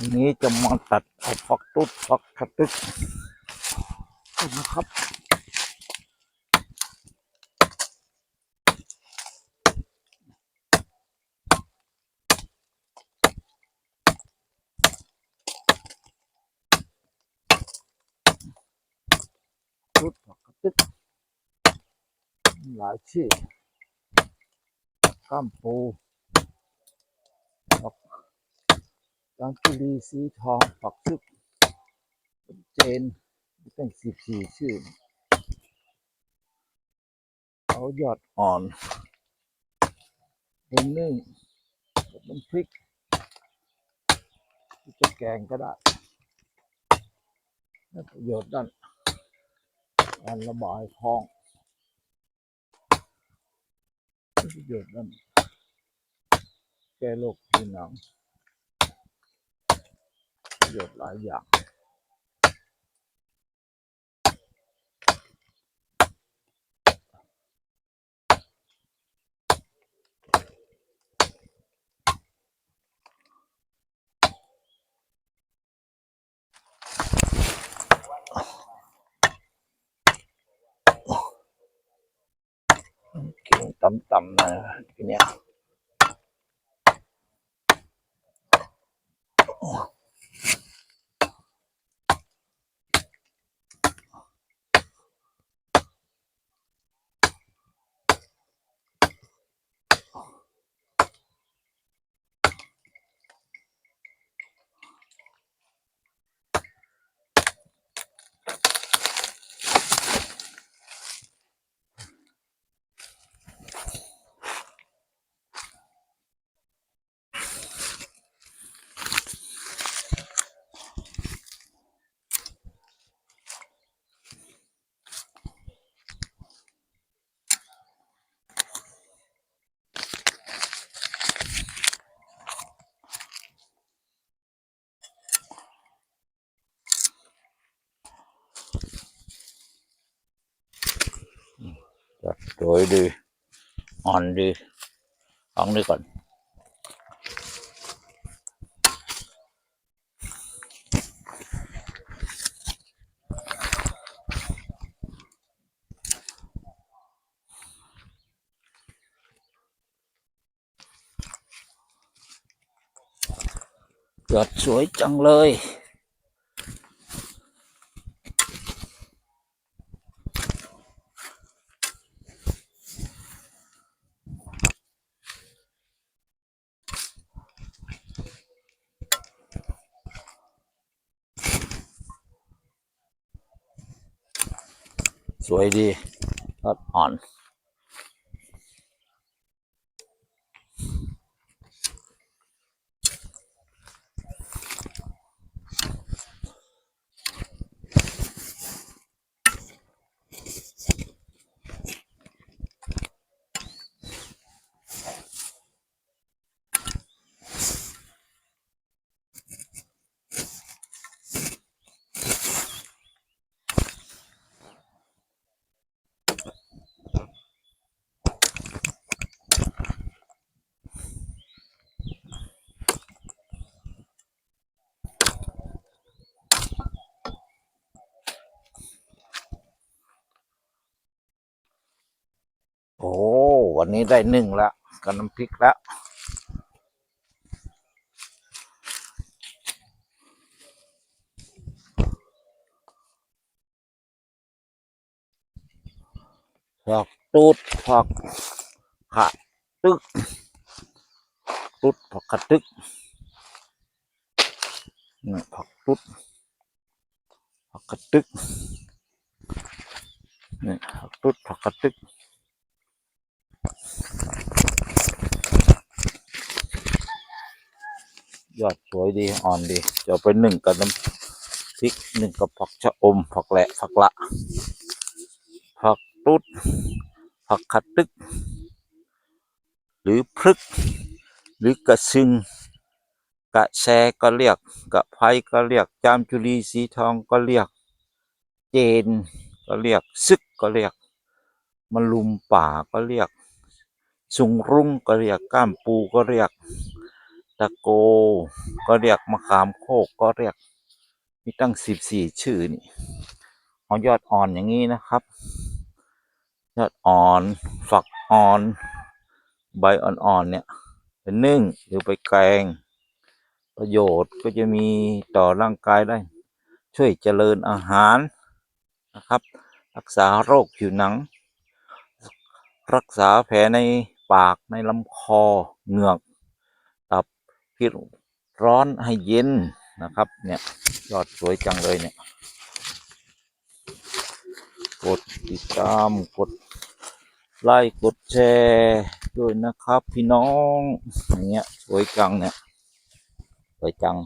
วันนี้จะมาตัดเอาฟักตุ๊ดฟักกระตึกนะครับตุ๊ดฟักกระตึกหลายชื่อก้ามปูฟัก จางกุลีสีทองฝักซึกเจนตั้งสิบสี่ชื่อเอาหยอดอ่อนเป็นนึ่งกับน้ำพริกที่จะแกงก็ได้ประโยชน์ด้านการระบายท้องประโยชน์ด้านแก้โรคผิวหนัง ประโยชน์ห กินต่ำๆนะทีเนี้ยจัดสวยดี อ่อนดีลองดูก่อนยอดสวยจังเลย สวยดียอดอ่อน โอ้ วันนี้ได้หนึ่งแล้วกับน้ำพริกแล้วผักตูดผักขะตึกตุดผักขะตึกนี่ผักตุดผักกระตึกนี่ผักตุดผักกระตึก ยอดสวยดีอ่อนดีจะเอาไปหนึ่งกับน้ำพริกหนึ่งกับผักชะอม ผักแหละผักละผักตุ๊ดผักขัดตึก หรือพรึก หรือกระซึง กระแชก็เรียก กระไพก็เรียก จามจุลีสีทองก็เรียก เจนก็เรียกซึกก็เรียกมะลุมป่าก็เรียกสุงรุ้งก็เรียกก้ามปูก็เรียก ตะโก ก็เรียกมะขามโคกก็เรียกมีตั้งสิบสี่ชื่อนี่เอายอดอ่อนอย่างนี้นะครับ ยอดอ่อน ฝักอ่อน ใบอ่อนๆเนี่ยไปนึ่งหรือไปแกง ประโยชน์ก็จะมีต่อร่างกายได้ ช่วยเจริญอาหารนะครับ รักษาโรคผิวหนัง รักษาแผลในปากในลำคอเหงือก คิดร้อนให้เย็นนะครับ เนี่ยยอดสวยจังเลยเนี่ย กดติดตามกดไลค์กดแชร์ด้วยนะครับพี่น้องอย่างเงี้ยสวยจังเนี่ยสวยจัง